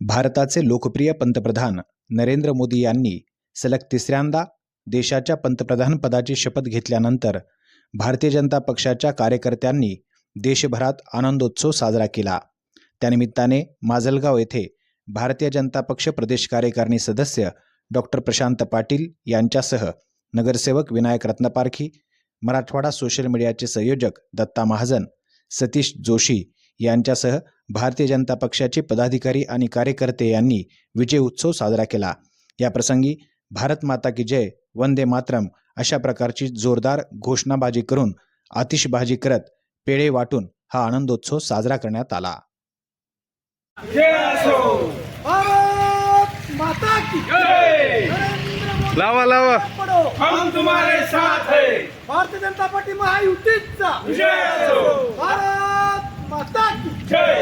भारताचे लोकप्रिय पंतप्रधान नरेंद्र मोदी यांनी सलग तिसऱ्यांदा देशाच्या पंतप्रधानपदाची शपथ घेतल्यानंतर भारतीय जनता पक्षाच्या कार्यकर्त्यांनी देशभरात आनंदोत्सव साजरा केला. त्यानिमित्ताने माजलगाव येथे भारतीय जनता पक्ष प्रदेश कार्यकारिणी सदस्य डॉक्टर प्रशांत पाटील यांच्यासह नगरसेवक विनायक रत्नपारखी मराठवाडा सोशल मीडियाचे संयोजक दत्ता महाजन सतीश जोशी यांच्यासह भारतीय जनता पक्षाचे पदाधिकारी आणि कार्यकर्ते यांनी विजय उत्सव साजरा केला. या प्रसंगी भारत माता की जय वंदे मातरम अशा प्रकारची जोरदार घोषणाबाजी करून आतिषबाजी करत पेढे वाटून हा आनंदोत्सव साजरा करण्यात आला. भारत माता की जय नरेंद्र मोदी लावा लावा. हम तुम्हारे साथ है। भारतीय जनता पार्टी महायुतीचा। विजय असो भारत माता की जय वंदे मातरम भारतीय